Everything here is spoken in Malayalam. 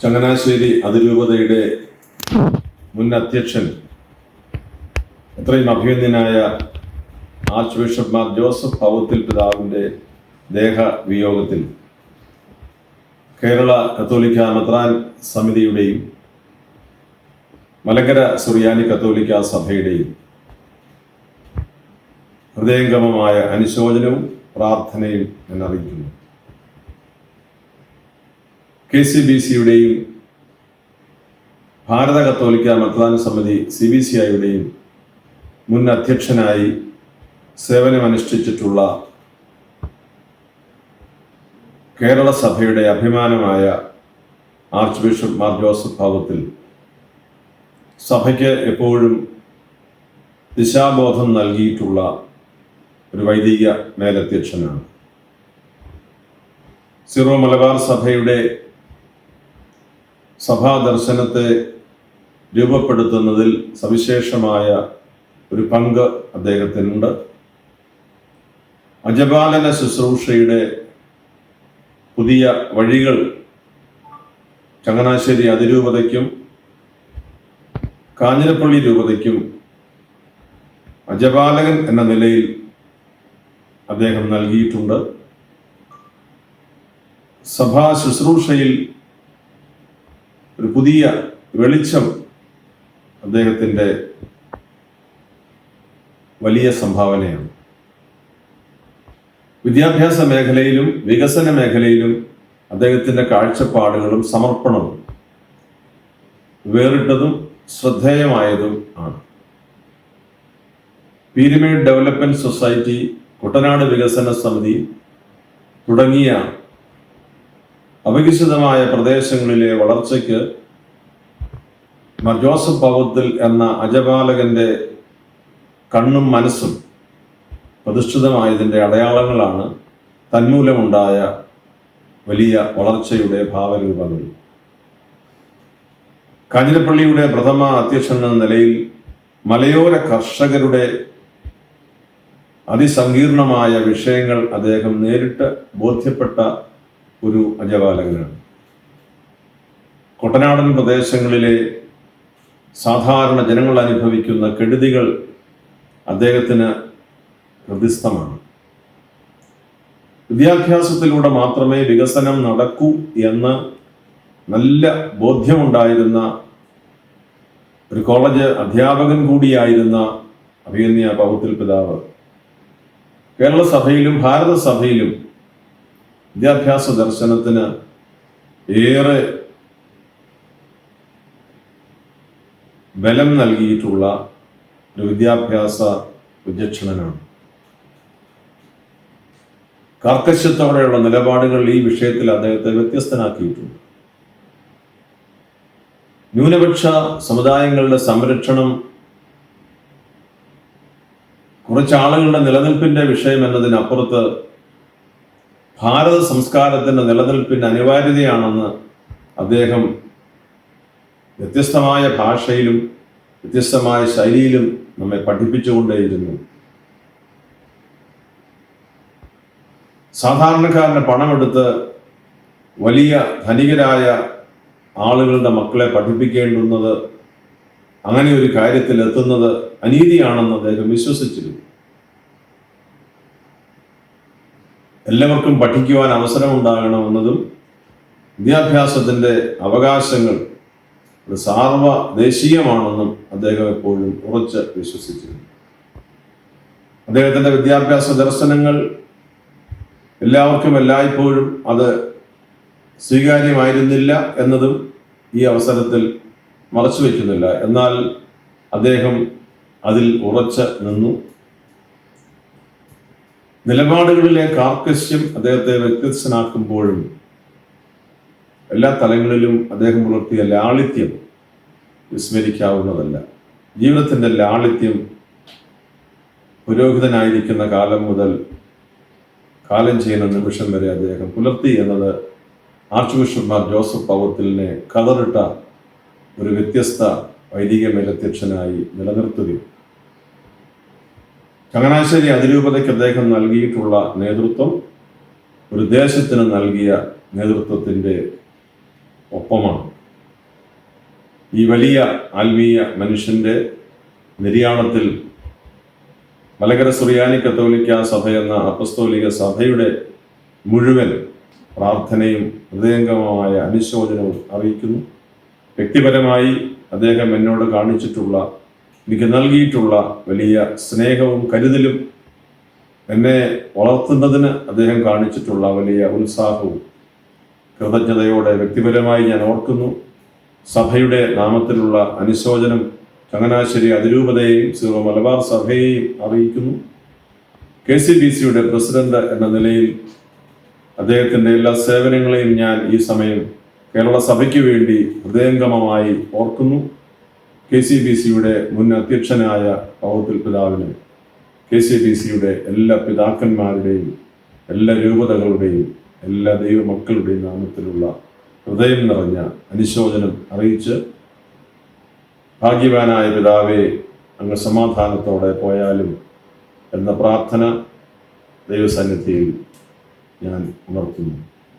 ചങ്ങനാശ്ശേരി അതിരൂപതയുടെ മുൻ അധ്യക്ഷൻ എത്രയും അഭിനന്ദനായ archbishop Mar Joseph Powathil പിതാവിന്റെ ദേഹവിയോഗത്തിൽ കേരള കത്തോലിക്ക മെത്രാൻ സമിതിയുടെയും മലങ്കര സുറിയാനി കത്തോലിക്ക സഭയുടെയും ഹൃദയംഗമമായ അനുശോചനവും പ്രാർത്ഥനയും ഞാൻ അറിയിക്കുന്നു കെ സി ബി സിയുടെയും ഭാരത കത്തോലിക്ക മതദാന സമിതി സി ബി സി ഐയുടെയും മുൻ അധ്യക്ഷനായി സേവനമനുഷ്ഠിച്ചിട്ടുള്ള കേരള സഭയുടെ അഭിമാനമായ ആർച്ച് ബിഷപ്പ് മാർ ജോസഫ് ഭാവത്തിൽ സഭയ്ക്ക് എപ്പോഴും ദിശാബോധം നൽകിയിട്ടുള്ള ഒരു വൈദിക മേലധ്യക്ഷനാണ്. സിറോ മലബാർ സഭയുടെ സഭാ ദർശനത്തെ രൂപപ്പെടുത്തുന്നതിൽ സവിശേഷമായ ഒരു പങ്ക് അദ്ദേഹത്തിനുണ്ട്. അജപാലന ശുശ്രൂഷയുടെ പുതിയ വഴികൾ ചങ്ങനാശ്ശേരി അതിരൂപതയ്ക്കും കാഞ്ഞിരപ്പള്ളി രൂപതയ്ക്കും അജപാലകൻ എന്ന നിലയിൽ അദ്ദേഹം നൽകിയിട്ടുണ്ട്. സഭാ ശുശ്രൂഷയിൽ ഒരു പുതിയ വെളിച്ചം അദ്ദേഹത്തിന്റെ വലിയ സംഭാവനയാണ്. വിദ്യാഭ്യാസ മേഖലയിലും വികസന മേഖലയിലും അദ്ദേഹത്തിന്റെ കാഴ്ചപ്പാടുകളും സമർപ്പണവും വേറിട്ടതും ശ്രദ്ധേയമായതും ആണ്. പീരിമേഡ് ഡെവലപ്മെന്റ് സൊസൈറ്റി കുട്ടനാട് വികസന സമിതി തുടങ്ങിയ അവികസിതമായ പ്രദേശങ്ങളിലെ വളർച്ചയ്ക്ക് ജോസഫ് ഭവത്തിൽ എന്ന അജപാലകന്റെ കണ്ണും മനസ്സും പ്രതിഷ്ഠിതമായതിന്റെ അടയാളങ്ങളാണ് തന്മൂലമുണ്ടായ വലിയ വളർച്ചയുടെ ഭാവരൂപങ്ങൾ. കാഞ്ഞിരപ്പള്ളിയുടെ പ്രഥമ അധ്യക്ഷൻ എന്ന നിലയിൽ മലയോര കർഷകരുടെ അതിസങ്കീർണമായ വിഷയങ്ങൾ അദ്ദേഹം നേരിട്ട് ബോധ്യപ്പെട്ട ഒരു അജപാലകനാണ് കുട്ടനാടൻ പ്രദേശങ്ങളിലെ സാധാരണ ജനങ്ങൾ അനുഭവിക്കുന്ന കെടുതികൾ അദ്ദേഹത്തിന് ഹൃദിസ്ഥമാണ്. വിദ്യാഭ്യാസത്തിലൂടെ മാത്രമേ വികസനം നടക്കൂ എന്ന് നല്ല ബോധ്യമുണ്ടായിരുന്ന ഒരു കോളേജ് അധ്യാപകൻ കൂടിയായിരുന്ന അഭിയന്യ പൗത്തിൽ പിതാവ് കേരള സഭയിലും ഭാരത സഭയിലും വിദ്യാഭ്യാസ ദർശനത്തിന് ഏറെ ബലം നൽകിയിട്ടുള്ള ഒരു വിദ്യാഭ്യാസ വിചക്ഷണനാണ്. കാർക്കശ്യത്തോടെയുള്ള നിലപാടുകൾ ഈ വിഷയത്തിൽ അദ്ദേഹത്തെ വ്യത്യസ്തനാക്കിയിട്ടുണ്ട്. ന്യൂനപക്ഷ സമുദായങ്ങളുടെ സംരക്ഷണം കുറച്ച് ആളുകളുടെ നിലനിൽപ്പിന്റെ വിഷയം എന്നതിനപ്പുറത്ത് ഭാരത സംസ്കാരത്തിന്റെ നിലനിൽപ്പിന്റെ അനിവാര്യതയാണെന്ന് അദ്ദേഹം വ്യത്യസ്തമായ ഭാഷയിലും വ്യത്യസ്തമായ ശൈലിയിലും നമ്മെ പഠിപ്പിച്ചുകൊണ്ടേയിരുന്നു. സാധാരണക്കാരന് പണമെടുത്ത് വലിയ ധനികരായ ആളുകളുടെ മക്കളെ പഠിപ്പിക്കേണ്ടുന്നത് അങ്ങനെ ഒരു കാര്യത്തിൽ എത്തുന്നത് അനീതിയാണെന്ന് അദ്ദേഹം വിശ്വസിച്ചിരുന്നു. എല്ലാവർക്കും പഠിക്കുവാൻ അവസരം ഉണ്ടാകണമെന്നതും വിദ്യാഭ്യാസത്തിന്റെ അവകാശങ്ങൾ ഒരു സാർവദേശീയമാണെന്നും അദ്ദേഹം എപ്പോഴും ഉറച്ച് വിശ്വസിച്ചിരുന്നു. അദ്ദേഹത്തിന്റെ വിദ്യാഭ്യാസ ദർശനങ്ങൾ എല്ലാവർക്കും എല്ലായ്പ്പോഴും അത് സ്വീകാര്യമായിരുന്നില്ല എന്നതും ഈ അവസരത്തിൽ മറച്ചു വയ്ക്കുന്നില്ല എന്നാൽ അദ്ദേഹം അതിൽ ഉറച്ച് നിന്നു. നിലപാടുകളിലെ കാർക്കശ്യം അദ്ദേഹത്തെ വ്യത്യസ്തനാക്കുമ്പോഴും എല്ലാ തലങ്ങളിലും അദ്ദേഹം പുലർത്തിയ ലാളിത്യം വിസ്മരിക്കാവുന്നതല്ല. ജീവിതത്തിന്റെ ലാളിത്യം പുരോഹിതനായിരിക്കുന്ന കാലം മുതൽ കാലം ചെയ്യുന്ന നിമിഷം വരെ അദ്ദേഹം പുലർത്തി എന്നത് ആർച്ച് ബിഷപ്പ്മാർ ജോസഫ് പൗത്തിലിനെ കതറിട്ട ഒരു വ്യത്യസ്ത വൈദിക മേലധ്യക്ഷനായി നിലനിർത്തുകയും ചങ്ങനാശ്ശേരി അതിരൂപതയ്ക്ക് അദ്ദേഹം നൽകിയിട്ടുള്ള നേതൃത്വം ഒരു ദേശത്തിന് നൽകിയ നേതൃത്വത്തിന്റെ ഒപ്പമാണ്. ഈ വലിയ ആത്മീയ മനുഷ്യന്റെ നിര്യാണത്തിൽ മലകര സുറിയാനി കത്തോലിക്ക സഭ എന്ന അപ്പസ്തോലിക സഭയുടെ മുഴുവൻ പ്രാർത്ഥനയും ഹൃദയംഗമമായ അനുശോചനവും അറിയിക്കുന്നു. വ്യക്തിപരമായി അദ്ദേഹം എന്നോട് കാണിച്ചിട്ടുള്ള എനിക്ക് നൽകിയിട്ടുള്ള വലിയ സ്നേഹവും കരുതലും എന്നെ വളർത്തുന്നതിന് അദ്ദേഹം കാണിച്ചിട്ടുള്ള വലിയ ഉത്സാഹവും കൃതജ്ഞതയോടെ വ്യക്തിപരമായി ഞാൻ ഓർക്കുന്നു. സഭയുടെ നാമത്തിലുള്ള അനുശോചനം ചങ്ങനാശ്ശേരി അതിരൂപതയെയും സീറോ മലബാർ സഭയെയും അറിയിക്കുന്നു. കെ സി ബി സിയുടെ പ്രസിഡന്റ് എന്ന നിലയിൽ അദ്ദേഹത്തിന്റെ എല്ലാ സേവനങ്ങളെയും ഞാൻ ഈ സമയം കേരള സഭയ്ക്ക് വേണ്ടി ഹൃദയംഗമമായി ഓർക്കുന്നു. കെ സി ബി സിയുടെ മുൻ അധ്യക്ഷനായ പൗത്തിൽ പിതാവിന് കെ സി ബി സിയുടെ എല്ലാ പിതാക്കന്മാരുടെയും എല്ലാ രൂപതകളുടെയും എല്ലാ ദൈവമക്കളുടെയും നാമത്തിലുള്ള ഹൃദയം നിറഞ്ഞ അനുശോചനം അറിയിച്ച് ഭാഗ്യവാനായ പിതാവെ അങ്ങ് സമാധാനത്തോടെ പോയാലും എന്ന പ്രാർത്ഥന ദൈവസന്നിധിയിൽ ഞാൻ ഉണർത്തുന്നു.